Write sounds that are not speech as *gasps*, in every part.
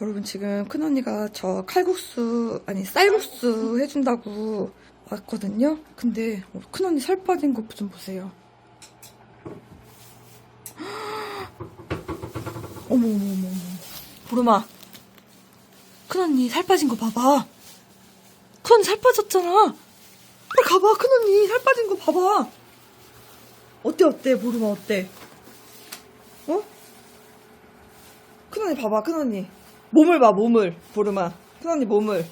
여러분 지금 큰언니가 저 칼국수 아니 쌀국수 해준다고 왔거든요. 근데 어, 큰언니 살 빠진 것 좀 보세요. *gasps* 어머 어머 어머 어머. 보름아. 큰언니 살 빠진 거 봐봐. 큰언니 살 빠졌잖아. 빨리 가봐 큰언니 살 빠진 거 봐봐. 어때 어때 보름아 어때? 어? 큰언니 봐봐 큰언니 몸을 봐 몸을 보름아 큰언니 몸을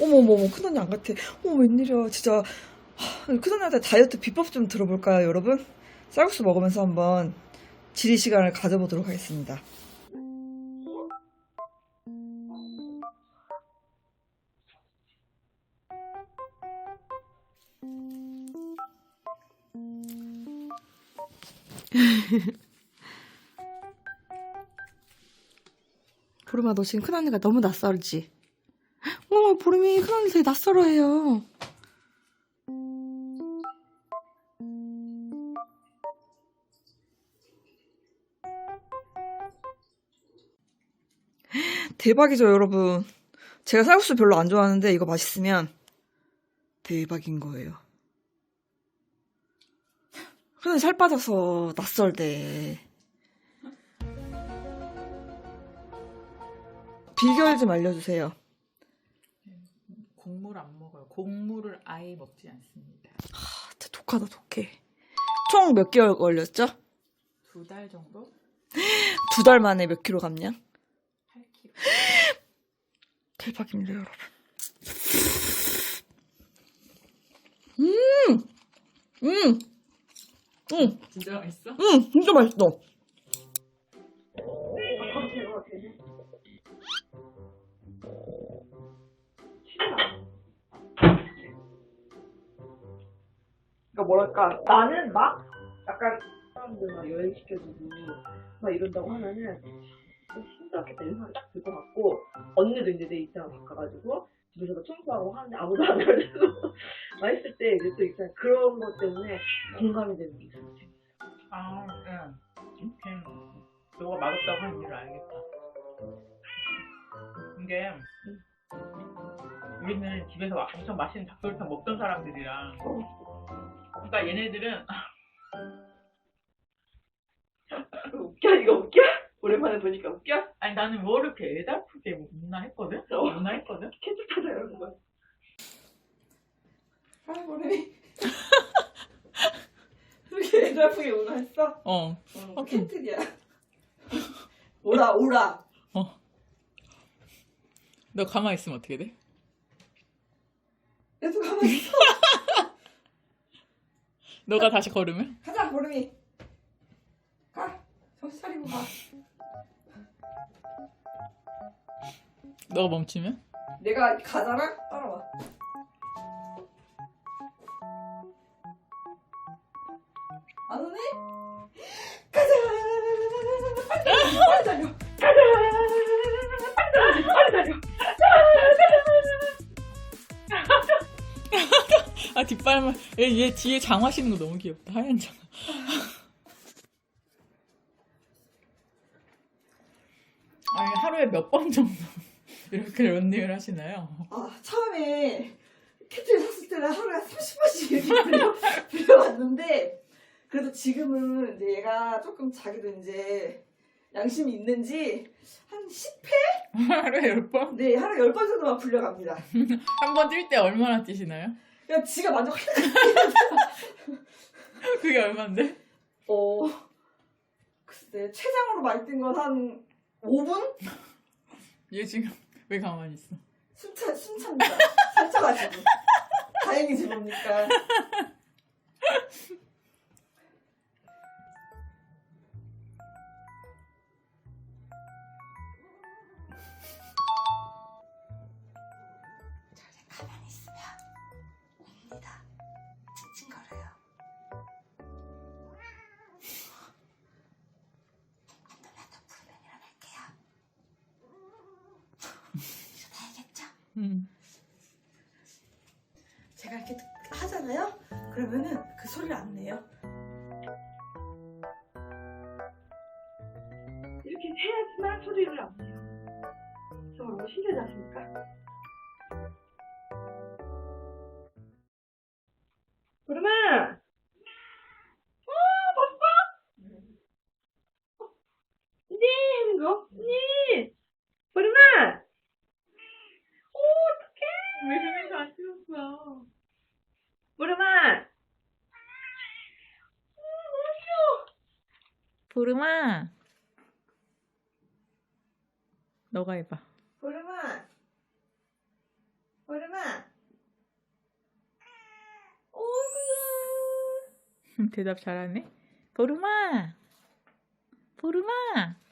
어머어머 큰언니 안 같아 어머 웬일이야 진짜 하, 큰언니한테 다이어트 비법 좀 들어볼까요 여러분? 쌀국수 먹으면서 한번 지리 시간을 가져보도록 하겠습니다 *laughs* 보름아 너 지금 큰언니가 너무 낯설지? 어 보름이 큰언니 되게 낯설어해요 대박이죠 여러분 제가 쌀국수 별로 안 좋아하는데 이거 맛있으면 대박인 거예요 근데 살 빠져서 낯설대 비결 좀 알려주세요 곡물 안 먹어요. 곡물을 아예 먹지 않습니다. 아, 진짜 독하다 독해 총 몇 개월 걸렸죠? 두 달 정도? 두 달 만에 몇 킬로 감량? 8kg. *laughs* 대박입니다, 여러분. 음! 음! 음! 진짜 맛있어? 음! 진짜 맛있어. 그러니까 뭐랄까 나는 막 약간 사람들 막 여행시켜주고 막 이런다고 하면은 좀 힘들었겠다 이런 생각이 딱 들 것 같고 언니도 이제 내 입장을 바꿔가지고 집에서도 청소하고 하는데 아무도 안 알려주고 *laughs* 맛있을 때 이제 또 있잖아 그런 것 때문에 공감이 되는 게 있어요 아, 응. 이렇게 너가 맛없다고 하는 이유를 알겠다. 이게 우리는 집에서 막 엄청 맛있는 닭도리탕 먹던 사람들이랑 그러니까 얘네들은 오랜만에 보니까 웃겨? 아니 나는 뭐 이렇게 애달프게 웃나 했거든? 어. 웃나 했거든? 캐치 타자 이런 거 하이 보레 이렇게 애달프게 오나 했어? 어. 어, 캔틀이야 *laughs* 오라 오라 너 가만히 있으면 어떻게 돼? 계속 가만히 있어 *laughs* 너가 다시 걸으면? 가자 보름이 가 정신 차리고 가 너가 멈추면? 내가 가잖아 따라와. 안 오네? 가자! 빨리 달려. 빨리 달려 가자! 빨리 달려. 빨리 달려 아 뒷발만 얘, 얘 뒤에 장화 신는 거 너무 귀엽다. 하얀 장화 아니 하루에 몇 번 정도 이렇게 런닝을 하시나요? 아 처음에 캐트를 샀을 때는 하루에 30번씩 이렇게 빌려, *laughs* 빌려왔는데 그래도 지금은 이제 얘가 조금 자기도 이제 양심이 있는지 한 10회? *laughs* 하루에 열 번? 네 하루에 10번 정도만 불려갑니다 *laughs* 한 번 뛸 때 얼마나 뛰시나요? 그냥 지가 만족해 그게 얼만데? 어 글쎄 최장으로 많이 뛴 건 한 5분? 얘 지금 왜 가만히 있어? 숨차, 숨찹니다. 살쪄가지고. 다행이지 뭡니까 음. 제가 이렇게 하잖아요? 그러면은 그 소리를 안 내요. 이렇게 해야지만 소리를 안 내요. 정말 너무 신기하지 않습니까? 그러면 어 봤어? 네하는 거? 네 그러면 오 어떡해 왜 헤매서 그러면 보름아. 너가 해봐. 보름아, 보름아. 어이구야. *laughs* 대답 잘하네. 보름아. 보름아. 보름아.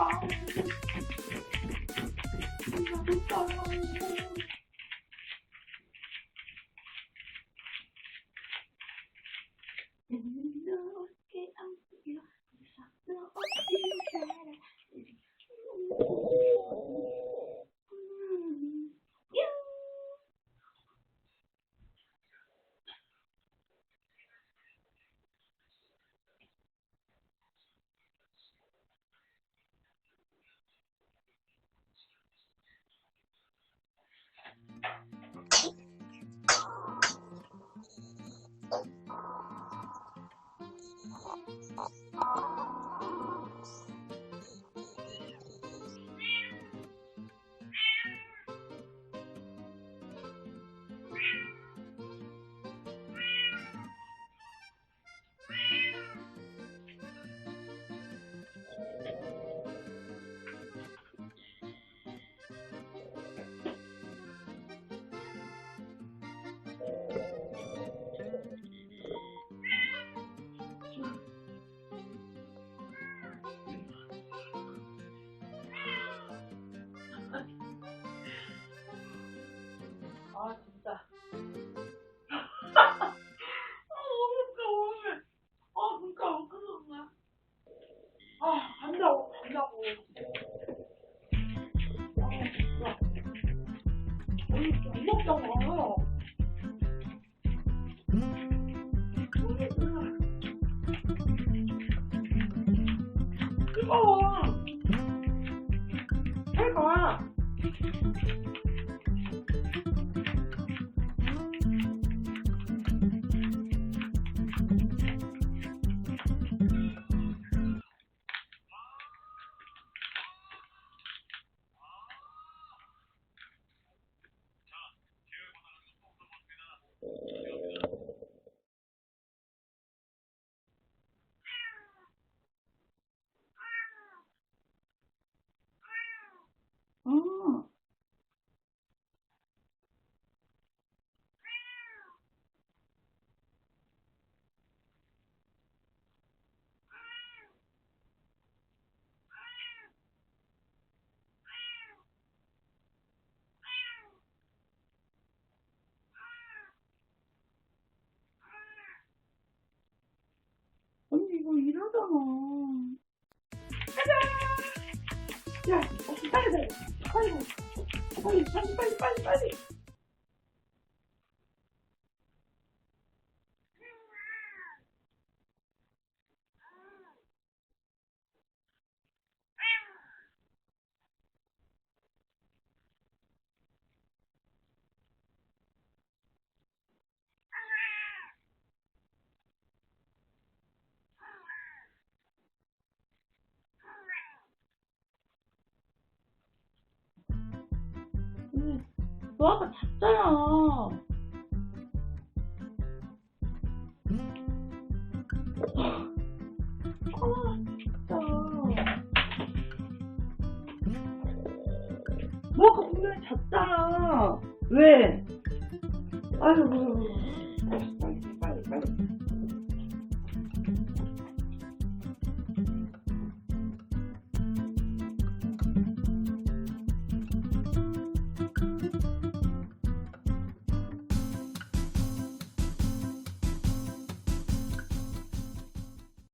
Bye. 最後は 어. 음. 언니 이거 이러잖아. 야, 어, 빨리 빨리. 빨리 빨리 빨리 빨리 빨리 너 아까 잤잖아. 아, 진짜. 너 아까 분명히 잤잖아. 왜? 아유, 빨리, 빨리.